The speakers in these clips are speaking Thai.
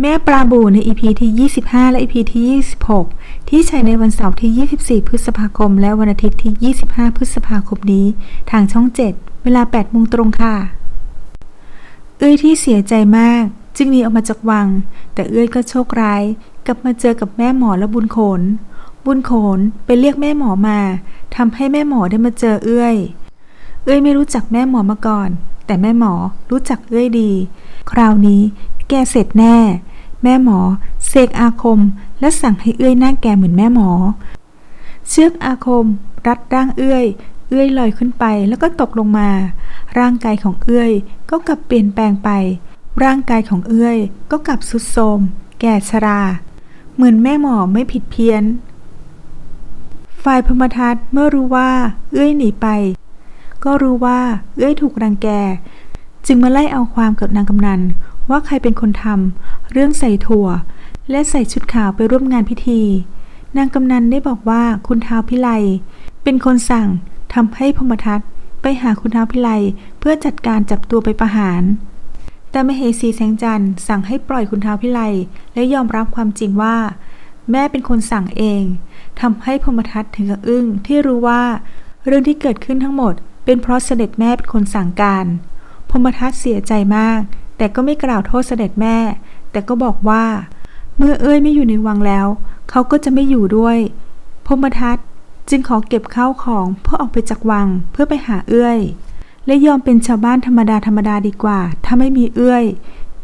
แม่ปลาบูใน EP ที่ 25 และ EP ที่ 26 ที่ใช้ในวันเสาร์ที่ 24 พฤษภาคม และวันอาทิตย์ที่ 25 พฤษภาคมนี้ ทางช่อง 7 เวลา8โมงตรงค่ะ เอ้ยที่เสียใจมาก จึงหนีออกมาจากวัง แต่เอ้ยก็โชคร้าย กลับมาเจอกับแม่หมอและบุญโขน บุญโขนไปเรียกแม่หมอมาทำให้แม่หมอได้มาเจอเอ้ยเอ้ยไม่รู้จักแม่หมอมาก่อน แต่แม่หมอรู้จักเอ้ยดี คราวนี้ แกเสร็จแน่ แม่หมอ เสกอาคม และสั่งให้เอื้อยหน้าแกเหมือนแม่หมอ เชือกอาคม รัดร่างเอื้อย เอื้อยลอยขึ้นไปแล้วก็ตกลงมา ร่างกายของเอื้อยก็กลับเปลี่ยนแปลงไป ร่างกายของเอื้อยก็กลับสุดโทมแก่ชรา เหมือนแม่หมอไม่ผิดเพี้ยน ฝ่ายพมทัตเมื่อรู้ว่า เอื้อยหนีไป ก็รู้ว่าเอื้อยถูกรังแก จึงมาไล่เอาความกับนางกำนัน ว่าใครเป็นคนทำเรื่องใส่ถั่ว และใส่ชุดขาวไปร่วมงานพิธี นางกำนันได้บอกว่าคุณท้าวพิไลเป็นคนสั่งทำให้พมทัตไปหาคุณท้าวพิไลเพื่อจัดการจับตัวไปประหาร แต่มเหสีแสงจันทร์สั่งให้ปล่อยคุณท้าวพิไลและยอมรับความจริงว่า แม่เป็นคนสั่งเองทำให้พมทัตถึงกับอึ้งที่รู้ว่า เรื่องที่เกิดขึ้นทั้งหมด เป็นเพราะเสด็จแม่เป็นคนสั่งการพมทัตเสียใจมาก แต่ก็ไม่กล่าวโทษเสด็จแม่ แต่ก็บอกว่า เมื่อเอ้ยไม่อยู่ในวังแล้ว เขาก็จะไม่อยู่ด้วยพมทัตจึงขอเก็บข้าวของเพื่อออกไปจากวังเพื่อไปหาเอื้อย และยอมเป็นชาวบ้านธรรมดาธรรมดาดีกว่า ถ้าไม่มีเอื้อย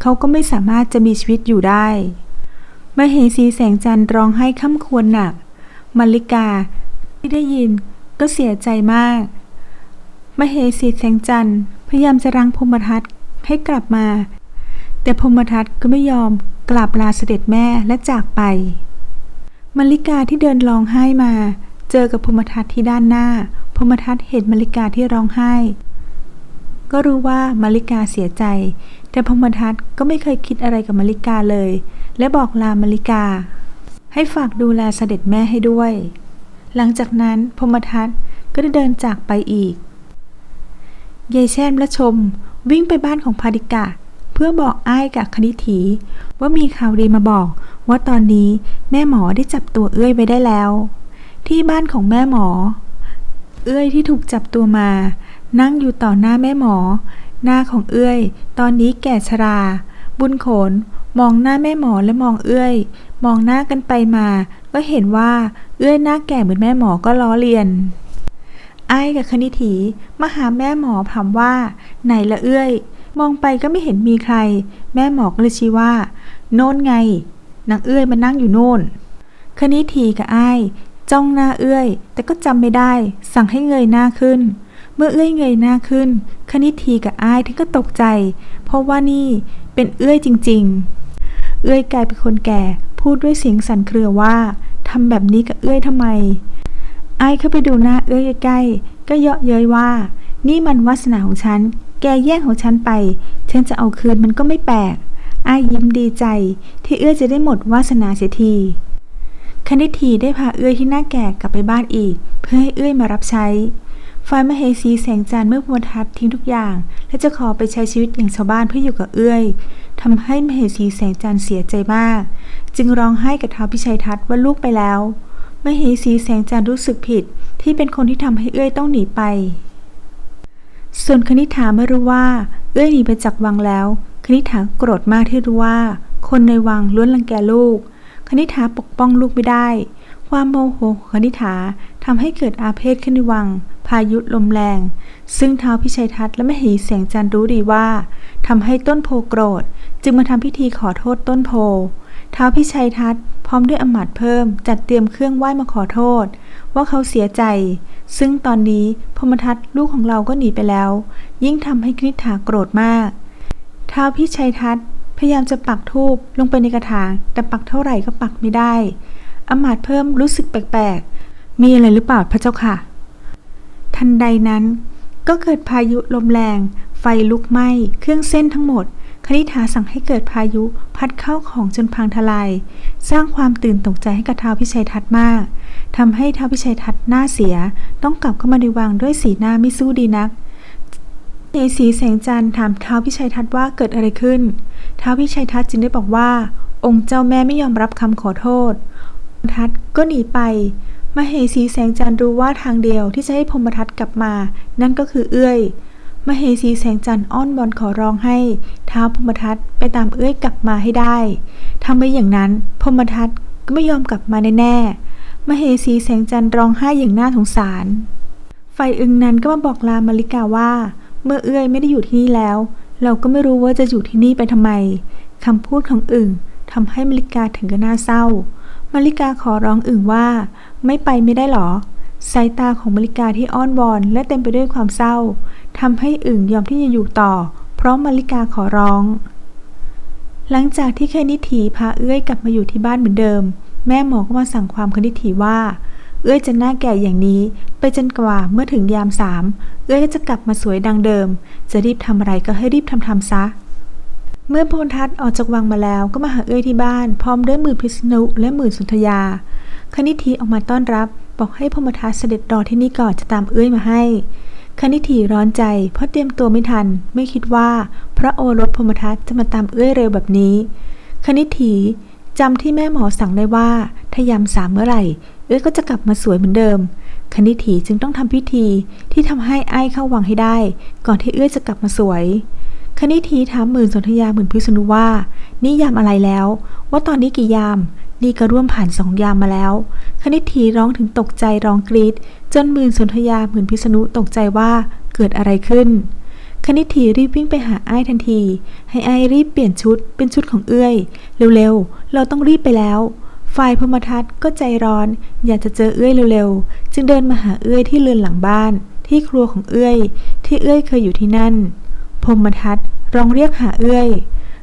เขาก็ไม่สามารถจะมีชีวิตอยู่ได้มเหสีแสงจันทร์ร้องไห้ค่ำควรหนักมัลลิกาที่ได้ยินก็เสียใจมาก มเหสีแสงจันทร์พยายามจะรังพมทัต ให้กลับมา แต่พมทัตก็ไม่ยอมกลับลาเสด็จแม่และจากไปมัลลิกาที่เดินร้องไห้มา เจอกับพมทัตที่ด้านหน้า พมทัตเห็นมัลลิกาที่ร้องไห้ ก็รู้ว่ามัลลิกาเสียใจ แต่พมทัตก็ไม่เคยคิดอะไรกับมัลลิกาเลย และบอกลามัลลิกา ให้ฝากดูแลเสด็จแม่ให้ด้วย หลังจากนั้นพมทัตก็ได้เดินจากไปอีกยายแช่มและชม วิ่งไปบ้านของพาดิกะ เพื่อบอกอ้ายกับคณิถี ว่ามีข่าวดีมาบอกว่าตอนนี้แม่หมอได้จับตัวเอื้อยไว้ได้แล้ว ที่บ้านของแม่หมอ เอื้อยที่ถูกจับตัวมา นั่งอยู่ต่อหน้าแม่หมอ หน้าของเอื้อย ตอนนี้แก่ชรา บุญโขนมองหน้าแม่หมอและมองเอื้อย มองหน้ากันไปมา ก็เห็นว่าเอื้อยหน้าแก่เหมือนแม่หมอก็ล้อเลียน ไอ้กับคณิถีมาหาแม่หมอถามว่า ไหนละเอื้อย มองไปก็ไม่เห็นมีใคร แม่หมอก็เลยชี้ว่า โน่นไงนางเอื้อยมานั่งอยู่โน่นคณิถีกับไอ้จ้องหน้าเอื้อย แต่ก็จำไม่ได้ สั่งให้เงยหน้าขึ้น เมื่อเอื้อยเงยหน้าขึ้น คณิทีกับไอ้ายที่ก็ตกใจ เพราะว่านี่เป็นเอื้อยจริง ๆ เอื้อยกลายเป็นคนแก่ พูดด้วยเสียงสั่นเครือว่าทำแบบนี้กับเอื้อยทำไม ไอ้เข้าไปดูหน้าเอื้อยใกล้ๆก็เยาะเย้ยว่า นี่มันวาสนาของฉัน แกแย่งของฉันไป ฉันจะเอาคืนมันก็ไม่แปลกไอ้ยิ้มดีใจ ที่เอื้อยจะได้หมดวาสนาเสียทีคณิธีได้พาเอื้อยที่หน้าแก่กลับไปบ้านอีก เพื่อให้เอื้อยมารับใช้ฝ่ายมเหสีแสงจันทร์เมื่อพมทัตทิ้งทุกอย่าง และจะขอไปใช้ชีวิตอย่างชาวบ้านเพื่ออยู่กับเอื้อยทำให้มเหสีแสงจันทร์เสียใจมาก จึงร้องไห้กับท้าวพิชัยทัตว่าลูกไปแล้ว มเหสีแสงจันทร์รู้สึกผิดที่เป็นคนที่ทำให้เอื้อยต้องหนีไป ส่วนคณิ t าไม่รู้ว่า เอื้อยหนีไปจากวังแล้ว คณิ t าโกรธมากที่รู้ว่า คนในวังล้วนรังแกลูก คณิ t าปกป้องลูกไม่ได้ ความโมโหของคณิ t าทำให้เกิดอาเพศขึ้นในวัง พายุลมแรง ซึ่งเท้าพิชัยทัตและมเหสีแสงจันทร์รู้ดีว่าทำให้ต้นโพโกรธ จึงมาทำพิธีขอโทษต้นโพ ท้าวพิชัยทัตพร้อมด้วยอมาตเพิ่มจัดเตรียมเครื่องไหว้มาขอโทษ ว่าเขาเสียใจ ซึ่งตอนนี้พมทัตลูกของเราก็หนีไปแล้ว ยิ่งทำให้คณิษฐาโกรธมากท้าวพิชัยทัตพยายามจะปักธูปลงไปในกระถางแต่ปักเท่าไหร่ก็ปักไม่ได้ อมาตเพิ่มรู้สึกแปลกๆ มีอะไรหรือเปล่าพระเจ้าค่ะ ทันใดนั้น ก็เกิดพายุลมแรง ไฟลุกไหม้เครื่องเส้นทั้งหมด คณิฐาสั่งให้เกิดพายุพัดเข้าของจนพังทลาย สร้างความตื่นตกใจให้กับท้าวพิชัยทัตมากทำให้ท้าวพิชัยทัตหน้าเสีย ต้องกลับเข้ามาในวังด้วยสีหน้าไม่สู้ดีนักเนสีแสงจันทร์ถามท้าวพิชัยทัตว่าเกิดอะไรขึ้นท้าวพิชัยทัตจึงได้บอกว่า องค์เจ้าแม่ไม่ยอมรับคำขอโทษ ทัตก็หนีไปมเหสีแสงจันทร์รู้ว่าทางเดียวที่จะให้พรมทัตกลับมา นั่นก็คือเอื้อย มเหสีแสงจันทร์อ้อนวอนขอร้องให้ท้าวพรหมทัตไปตามเอื้อยกลับมาให้ได้ถ้าไม่อย่างนั้นพรหมทัตก็ไม่ยอมกลับมาแน่ๆมเหสีแสงจันทร์ร้องไห้อย่างน่าสงสารฝ่ายอึงนั้นก็มาบอกลามาริกาว่า เมื่อเอื้อยไม่ได้อยู่ที่นี่แล้ว เราก็ไม่รู้ว่าจะอยู่ที่นี่ไปทำไมคำพูดของอึ่งทำให้มาริกาถึงกับน่าเศร้ามาริกาขอร้องอึ่งว่า ไม่ไปไม่ได้หรอสายตาของมาริกาที่อ้อนวอนและเต็มไปด้วยความเศร้า ทำให้อึ่งยอมที่จะอยู่ต่อ เพราะมาริกาขอร้อง หลังจากที่เคนิถีพาเอื้อยกลับมาอยู่ที่บ้านเหมือนเดิม แม่หมอก็มาสั่งความคณิถีว่า เอื้อยจะหน้าแก่อย่างนี้ ไปจนกว่าเมื่อถึงยามสามเอื้อยก็จะกลับมาสวยดังเดิม จะรีบทำอะไรก็ให้รีบทำทำซะเมื่อพลทัศน์ออกจากวังมาแล้วก็มาหาเอื้อยที่บ้าน พร้อมด้วยหมื่นพิษณุและหมื่นสุนทยา คณิธีออกมาต้อนรับ บอกให้พมทัศน์เสด็จรอที่นี่ก่อนจะตามเอื้อยมาให้ คณิธีร้อนใจ เพราะเตรียมตัวไม่ทัน ไม่คิดว่า พระโอรสพมทัศน์จะมาตามเอื้อยเร็วแบบนี้ คณิธีจำที่แม่หมอสั่งได้ว่า ถ้ายามสามเมื่อไหร่ เอื้อยก็จะกลับมาสวยเหมือนเดิม คณิถีจึงต้องทำพิธีที่ทำให้ไอ้เข้าวังให้ได้ ก่อนที่เอื้อยจะกลับมาสวยคณิธีถามหมื่นสนธยาหมื่นพิษณุว่า นี่ยามอะไรแล้ว ว่าตอนนี้กี่ยาม นี่ก็ร่วมผ่านสองยามมาแล้ว คณิธีร้องถึงตกใจร้องกรีดจนมื่นสนธยาหมื่นพิษณุตกใจว่าเกิดอะไรขึ้น คณิธีรีบวิ่งไปหาไอ้ายทันที ให้ไอ้ายรีบเปลี่ยนชุดเป็นชุดของเอื้อย เร็วๆ เราต้องรีบไปแล้ว ฝ่ายพมทัศน์ก็ใจร้อน อยากจะเจอเอื้อยเร็วๆ จึงเดินมาหาเอื้อยที่เรือนหลังบ้าน ที่ครัวของเอื้อย ที่เอื้อยเคยอยู่ที่นั่น พมทัศน์ร้องเรียกหาเอื้อย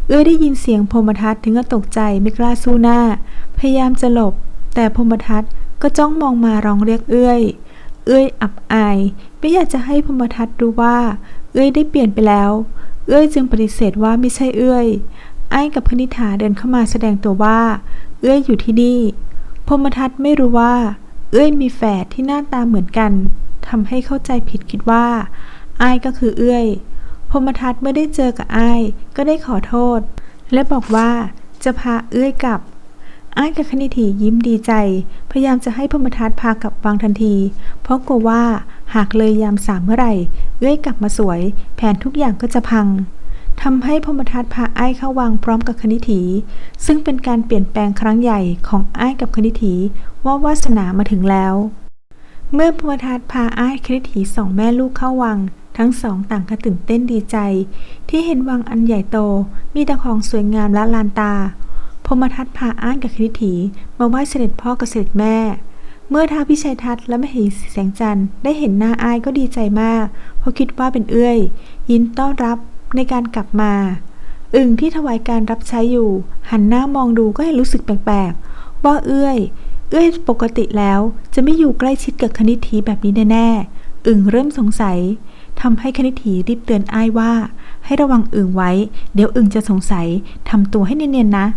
เอื้อยได้ยินเสียงพมทัศน์ถึงก็ตกใจไม่กล้าสู้หน้า พยายามจะหลบ แต่พมทัศน์ก็จ้องมองมาร้องเรียกเอื้อย เอื้อยอับอาย ไม่อยากจะให้พมทัศน์รู้ว่า เอื้อยได้เปลี่ยนไปแล้ว เอื้อยจึงปฏิเสธว่าไม่ใช่เอื้อย ไอ้กับคณิ t าเดินเข้ามาแสดงตัวว่า เอื้อยอยู่ที่นี่ พมทัศน์ไม่รู้ว่า เอื้อยมีแฝดที่หน้าตาเหมือนกันทำให้เข้าใจผิดคิดว่า ไอ้ก็คือเอื้อย พมทัศน์เมื่อได้เจอกับไอ้ก็ได้ขอโทษ และบอกว่าจะพาเอื้อยกลับ อ้ายกับคณิธียิ้มดีใจ พยายามจะให้พมทัศพากลับวังทันที เพราะกลัวว่าหากเลยยามสามเมื่อไหร่เอื้อยกลับมาสวย แผนทุกอย่างก็จะพังทำให้พมทัศพาอ้ายเข้าวังพร้อมกับคณิถี ซึ่งเป็นการเปลี่ยนแปลงครั้งใหญ่ของอ้ายกับคณิถีว่าวาสนามาถึงแล้ว เมื่อพมทัศพาอ้ายคณิถีสองแม่ลูกเข้าวัง ทั้งสองต่างก็ตื่นเต้นดีใจ ที่เห็นวังอันใหญ่โตมีแต่ของสวยงามและลานตา พมทัศพาอ้ายกับคณิถีมาไหว้เสด็จพ่อกับเสด็จแม่ เมื่อท้าพิชัยทัตและมเหสีแสงจันทร์ได้เห็นหน้าอ้ายก็ดีใจมาก เพราะคิดว่าเป็นเอื้อย ยินต้อนรับในการกลับมา อึ่งที่ถวายการรับใช้อยู่ หันหน้ามองดูก็เห็นรู้สึกแปลกๆว่าเอื้อย เอื้อยปกติแล้วจะไม่อยู่ใกล้ชิดกับคณิธีแบบนี้แน่ๆอึ่งเริ่มสงสัยทำให้คณิธีรีบเตือนอ้ายว่า ให้ระวังอึ่งไว้ เดี๋ยวอึ่งจะสงสัยทำตัวให้เนียนๆนะ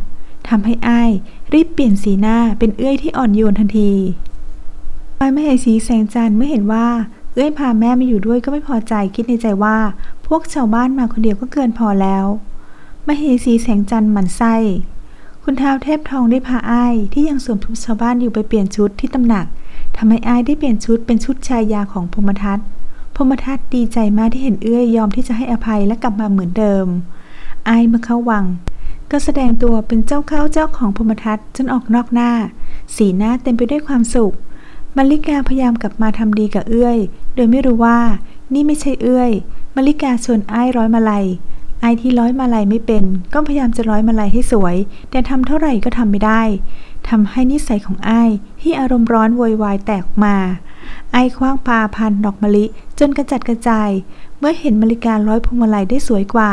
ทำให้อ้าย รีบเปลี่ยนสีหน้าเป็นเอื้อยที่อ่อนโยนทันทีฝ่ายแม่สีแสงจันทร์เมื่อเห็นว่า เอื้อยพาแม่มาอยู่ด้วยก็ไม่พอใจคิดในใจว่า พวกชาวบ้านมาคนเดียวก็เกินพอแล้วมเหสีแสงจันทร์หมั่นไส้คุณท้าวเทพทองได้พาอ้ายที่ยังสวมชุดชาวบ้านอยู่ไปเปลี่ยนชุดที่ตำหนักทำให้อ้ายได้เปลี่ยนชุดเป็นชุดชายาของพมทัศน์พมทัศน์ดีใจมากที่เห็นเอื้อยยอมที่จะให้อภัยและกลับมาเหมือนเดิม อ้ายเมื่อเข้าวัง ก็แสดงตัวเป็นเจ้าเข้าเจ้าของพมทัศน์จนออกนอกหน้า สีหน้าเต็มไปด้วยความสุขมาริกาพยายามกลับมาทำดีกับเอื้อย โดยไม่รู้ว่า นี่ไม่ใช่เอื้อยมาริกาชวนไอ้ร้อยมาลัยไอ้ที่ร้อยมาลัยไม่เป็น ก็พยายามจะร้อยมาลัยให้สวย แต่ทำเท่าไหร่ก็ทำไม่ได้ทำให้นิสัยของไอ้ที่อารมณ์ร้อนโวยวายแตกออกมา ไอ้คว้างปาพันดอกมะลิ จนกระจัดกระจาย เมื่อเห็นมาริการ้อยพวงมาลัยได้สวยกว่า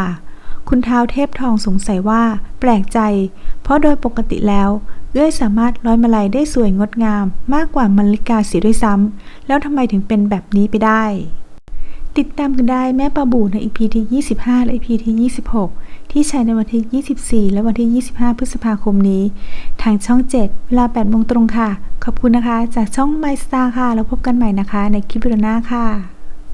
คุณท้าวเทพทองสงสัยว่า แปลกใจ เพราะโดยปกติแล้วเอื้อยสามารถร้อยมาลัยได้สวยงดงาม มากกว่ามาริกาเสียด้วยซ้ำแล้วทำไมถึงเป็นแบบนี้ไปได้ ติดตามกันได้แม่ปลาบูใน EP ที่ 25 และ EP ที่ 26 ที่ใช้ในวันที่ 24 และวันที่ 25 พฤษภาคมนี้ ทางช่อง 7 เวลา8โมงตรงค่ะ ขอบคุณนะคะ จากช่อง My Star ค่ะ แล้วพบกันใหม่นะคะ ในคลิปวิดีโอหน้าค่ะ